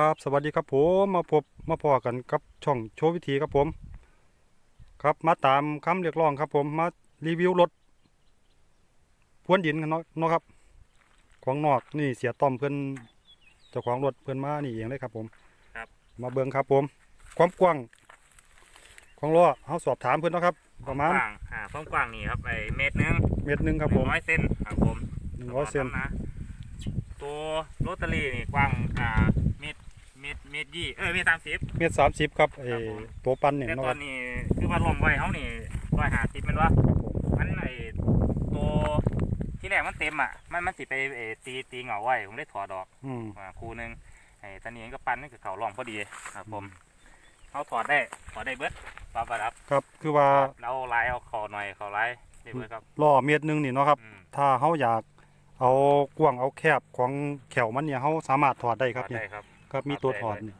ครับสวัสดีครับผมมาพบมาพอกันกับช่องโชว์วิธีครับผม ครับมาตามคำเรียกร้องครับผมมารีวิวรถพรวนดินกันเนาะเนาะครับ ของนอกนี่เสียต้อมเพื่อนเจ้าของรถเพื่อนมานี่เองเลยครับผมครับมาเบิ่งครับผม ความกว้างของล้อเขาสอบถามเพื่อนเนาะครับ ประมาณกว้างอ่าความกว้างนี่ครับไอเมตรหนึงเมตรหนึงครับผมร้อยเซนครับผมหนึ่งร้อยเซนนะตัวโรตารี่นี่กว้างอ่า เมตรเมตรเมตรยี่เออเมตรสามสิบ เมตรสามสิบครับเอครับผม ตัวปันเนี่ยแต่เนาะตคอรับนนี้คือว่ารวมไว้เขานี่ร้อยห้าสิบมันวะครับผมมันไอตัวที่แรกมันเต็มอะ มันมันสิไปเออตีตีเหงาไว้ผมได้ถอดออกอืมมาคู่หนึงไอ้ตอนนี้ก็ปั้นนี่คือเขาลองพอดีครับผมเขาถอดได้ถอดได้เบิดปลาประดับครับคือว่าเราลายเอาคอหน่อยเขาลายได้เบิดครับล้อเมตรหนึงนี่เนาะครับ อืมถ้าเขาอยากเอากว้างเอาแคบของแขวมันเนี่ยเขาสามารถถอดได้ครับถอดเนี่ยได้ครับ ครับมีตัวถถออดดได้นี่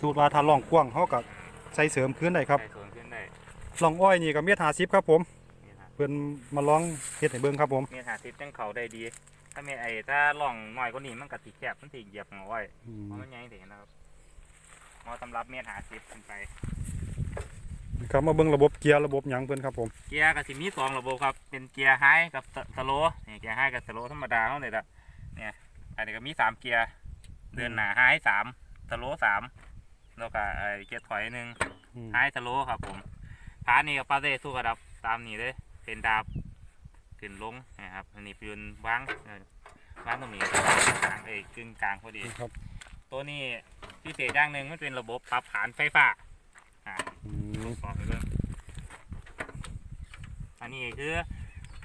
สูตรว่าถ้าล่องกว้างเขาก็ใส่เสริมขึ้นได้ครับใส่ส่วนขึ้นได้ล่องอ้อยนี่ก็เมตรห้าสิบครับผมนี่ฮะเพิ่นมาลองเฮ็ดให้เบิ่งครับผมเมตรหาสิบจังเขาได้ดี ถ้าเมตรไอ้ถ้าล่องน้อยกว่านี้มันก็ติแคบมันติเหยียบเอาไว้อืมเพราะมันใหญ่ถึงนะครับเหมาะสำหรับเมตรหาสิบขึ้นไปครับมาเบิ่งระบบเกียร์ระบบหยังเพิ่นครับผมเกียร์ก็สิมีสองระบบครับเป็นเกียร์ไฮกับสโลว์นี่เกียร์ไฮกับสโลว์ธรรมดาเขาเลยละเนี่ยอันนี้ก็มีสามเกียร์ เดินหน้าไฮสามสโลว์สามแล้วก็ไอ้เกียร์ถอยหนึ่งอืมไฮสโลว์ครับผมพานี่กับปาเต้สู้กระดับตามนี่เลยเป็นดาบขึ้นลงนะครับอันนี้ปืนวางเออวางตรงนี้กลางเอ้ยกึ่งกลางพอดี ครับตัวนี้พิเศษอย่างหนึ่งมันเป็นระบบปรับผานไฟฟ้าอ่า อืมบอกให้เบิ่งอันนี้คือ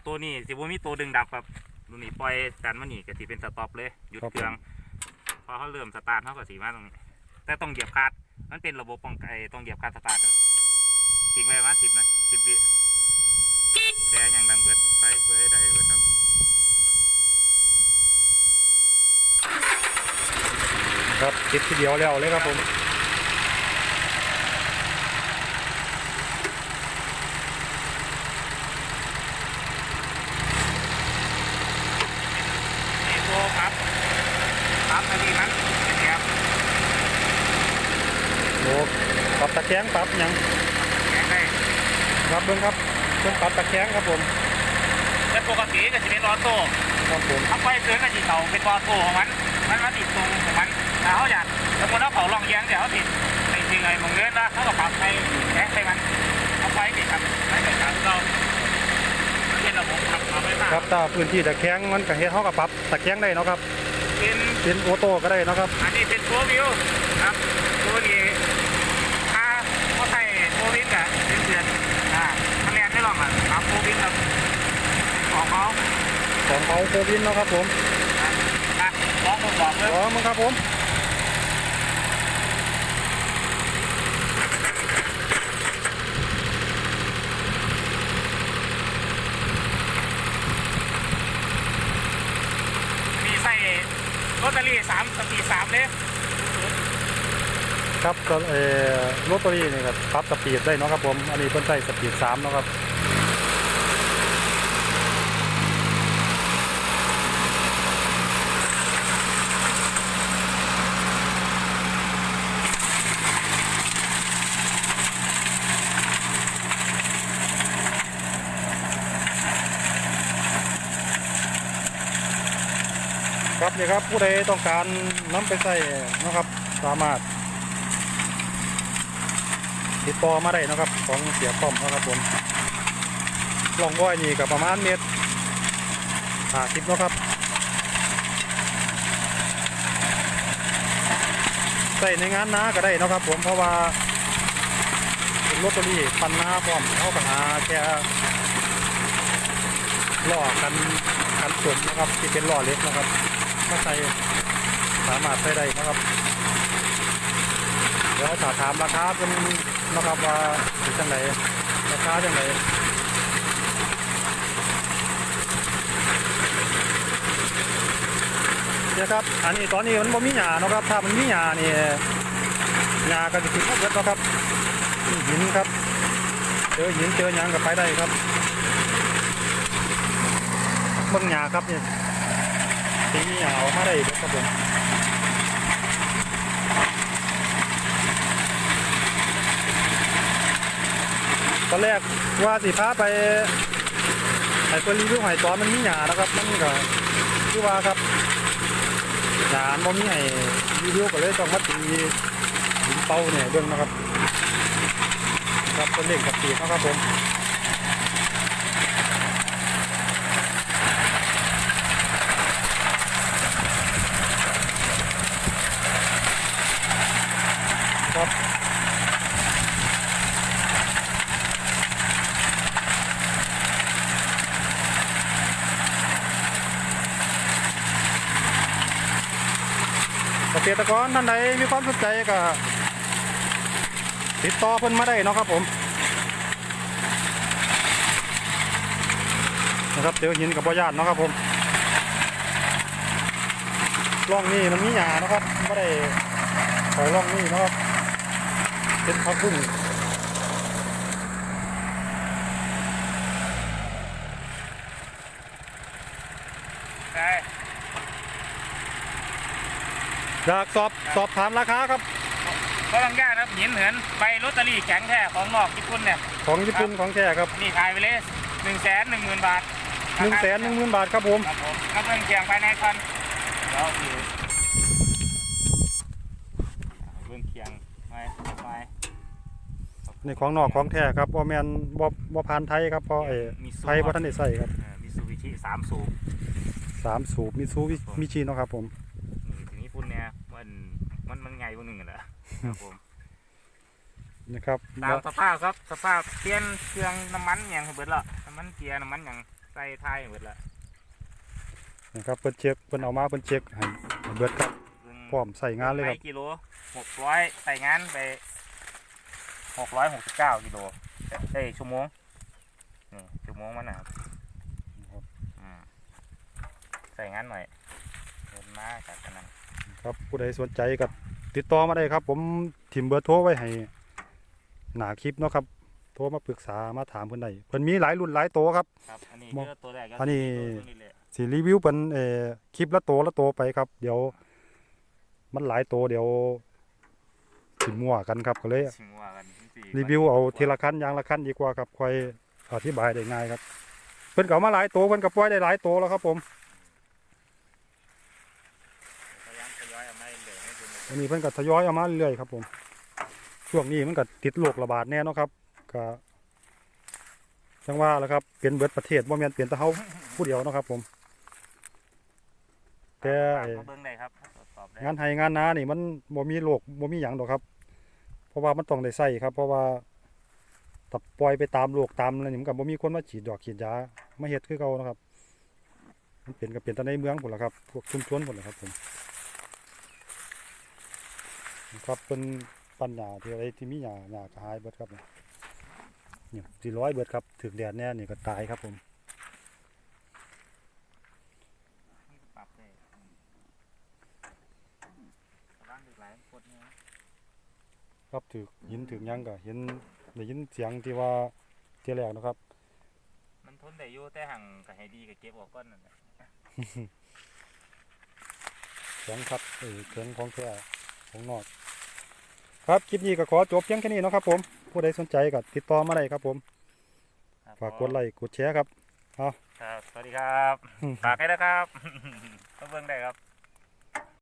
ตัวนี้สิบ่มีตัวดึงดับครับตัวนี้ปล่อยกันมานี่ก็สิเป็นสต็อปเลยหยุดเครื่องพ อเขาเริ่มสตาร์ทเขาก็สีมาตรงนี้ แต่ต้องเหยียบคลัดมันเป็นระบบป้องกันไอต้องเหยียบคลัดสตาร์ทครับทิ้งไว้ประมาณสิบนะสิบวิแต่ยังดังเบิดไฟเฟื่อให้ได้เบิดครับครับติปทีเดียวแล้วเลยครับผม นี่ตัวครับครับอันนี้มันเป็นไงครับ โอ้ปรับตะแคงปรับหยังแข็งได้ครับเบิ่งครับเพิ่นปรับตะแคงครับผมแต่ปกติก็จะเป็นออโต้ครับผมถ้าไฟเกินก็จะเต่าเป็นออโต้ของมันมันมาติดตรงของมันถ้าเขาอยากสมมติว่าเขาลองแยงเดี๋ยวเขาติดในจริงไอ้มองเลื่อนนะเขาก็ปรับให้แข็งให้มันเอาไฟติดครับไม่ใส่ตามเรามันเป็นระบบขับเอาไว้มากครับถ้าพื้นที่ตะแคงมันก็เฮ็ดเฮาก็ปรับตะแคงได้เนาะครับเป็นเป็นออโต้ก็ได้เนาะครับ อันนี้เป็นโฟวิวครับตัวนี้ถ้าเขาใส่โฟวิวกับเป็นเดือนอ่าคะแนนไม่ลองอะครับโฟวิวครับของเขา ของเขาโควินเนาะครับผมอะลองผมบอกเลยพร้อมมั้งครับผมมีใส่ลอตเตอรี่สามสปีดสามเลยครับก็เอ่อรถตัวนี้นี่ก็ปรับสปีดได้เนาะครับผม อันนี้เพิ่นใช้สปีด3เนาะครับ ครับนี่ครับผู้ใดต้องการน้ำไปใส่นะครับ สามารถ ติดต่อมาได้นะครับ ของเสียป้อมนะครับผมลองอ้อยนี่ก็ประมาณเมตรห้าสิบนะครับใส่ในงานนาก็ได้นะครับ ผมเพราะว่าเป็นรถตัวนี้ปันนาพร้อมเขาปัญหาแค่ล้อกันกันสมนะครับ ที่เป็นล้อเล็กนะครับ ก็ใส่สามารถใส่ได้นะครับ เดี๋ยวถ้าถามราคาเป็นนะครับว่าเป็นจังไหนราคาจังไหนเนี่ยครับ อันนี้ตอนนี้มันบ่มีหญ้านะครับ ถ้ามันมีหญ้านี่หญ้าก็จะขึ้นมาเบิดเนะครับหินครับ เจอหินเจอหยังก็ไปได้ครับเบิ่งหญ้าครับเนี่ย สีนี้เอามาได้ครับผมตอนแรกว่าสีฟ้าไปไอ้คนรีวิวหอยตอนมันมีหยาแล้ครับมันก็คือว่าครับหยาบ่มีไห้รีวิวก็เลยต้องมาตีหินเป้าเนี่ยเบื้องนะครับ ครับคนเล่นกับตีเขาครับผม ษตรกรท่านใดมีความสนใจก็ติดต่อเพิ่นมาได้เนาะครับผมนะครับเดี๋ยวหินกับบ่ญาติเนาะครับผมร่องนี้มันมีหญ้าเนาะครับไม่ได้ถอยร่องนี้เนาะครับเป็นพักบุ้งใช่ อยากสอบสอบถามราคาครับ ก็ต้องยากนะครับหินเหินใบลอตเตอรี่แข็งแท้ของนอกญี่ปุ่นเนี่ยของญี่ปุ่นของแท้ครับนี่ขายไปเลยหนึ่งแสนหนึ่งหมื่นบาทหนึ่งแสนหนึ่งหมื่นบาทครับผมครับผมก็เพิ่งเคียงภายในคันเดี๋ยวคือเพิ่งเคียงไม้ไม้นี่ของนอกของแท้ครับบ่แม่นบ่บ่ผ่านไทยครับเพราะไอ้ไทยบ่ทันได้ใส่ครับมิซูบิชิสามสูบสามสูบมิซูมิชิเนาะครับผมนี่ถึงญี่ปุ่น เนี่ยมันมันมันไงพวกหนึ่งกันแหละครับผมนะครับตามสภาพครับสภาพเปลี่ยนเครื่องน้ำมันอย่างให้เบิดละน้ำมันเกียร์น้ำมันอย่างใส่ท้ายให้เบิดละนะครับเพิ่นเช็คเพิ่นเอามาเพิ่นเช็คให้ให้เบิดครับเบิ่งพร้อมใส่งานเลยครับไปกิโลหกร้อยใส่งานไปหกร้อยหกสิบเก้ากิโลเอ้ยชั่วโมงนี่ชั่วโมงมันนะครับครับอืมใส่งานหน่อยเงินมาจากกันนั้น ครับผู้ใดสนใจก็ติดต่อมาได้ครับ ผมถิ่มเบอร์โทรไว้ให้หน้าคลิปเนาะครับ โทรมาปรึกษามาถามเพิ่นได้เพิ่นมีหลายรุ่นหลายโตวครับ ครับ อันนี้มองคือตัวแรกก็อันนี้ ตัวนี้แหละสิรีวิวเป็นเอ่อคลิปละโตละโตไปครับ เดี๋ยว มันหลายโตเดี๋ยวสิมั่วกันครับก็เลย ชิมว่ากันสิรีวิวเอาทีละขั้นอย่างละขั้นดีกว่าครับค่อยอธิบายได้ง่ายครับ เพิ่นก็เอามาหลายโตเพิ่นก็ปล่อยได้หลายโตแล้วครับผม พยายามทยอยเอามาเรื่ อยๆให้ดูเลยอันนี้เพิ่นก็ทยอยเอามาเรื่อยๆครับผมช่วงนี้มันก็ติดโรคระบาดแน่เนาะครับก็จังว่าแหล้วครับเป็นเบิดประเทศบ่แม่นเป็นแต่เฮาผู้เดียวเนาะครับ ผม แต่ฝากไอ้มาเบิ่งได้ครับตรวจสอบได้งานไห้งานนานี่มันบ่มีโรคบ่มีหยังดอกครับ เพราะว่ามันต้องได้ใส่ครับ เพราะว่าถ้าปล่อยไปตามโรคตามอะไรนี่มันก็บ่มีคนมาฉีดดอกฉีดยามาเฮ็ดคือเก่านะครับ มันเป็นก็เป็นแต่ในเมืองพุ่นล่ะครับพวกชุมชนพุ่นล่ะครับผม ครับเป็นปัญญาที่อะไรที่มีหญ้าหญ้าก็หายเบิดครับเนี่ยเนี่ยสิร้อยเบิดครับถึกแดดแน่นี่ก็ตายครับผมปรับได้บ้านดึกหลายคนเนี่ยครับถึกหินถึกหยังก็เห็นได้ยินเสียงที่ว่าเที่ยแรกนะครับ มันทนได้อยู่แต่ห่างก็ให้ดีก็เก็บออกก่อนนั่นแหละเสียงครับเออเสียงของแท้ของนอก ครับคลิปนี้ก็ขอจบเพียงแค่นี้เนาะครับผมผู้ใดสนใจก็ติดต่อมาได้ครับผมครับฝากกดไลค์กดแชร์ครับครับ สวัสดีครับ ฝากให้นะครับมาเบิ่งได้ครับ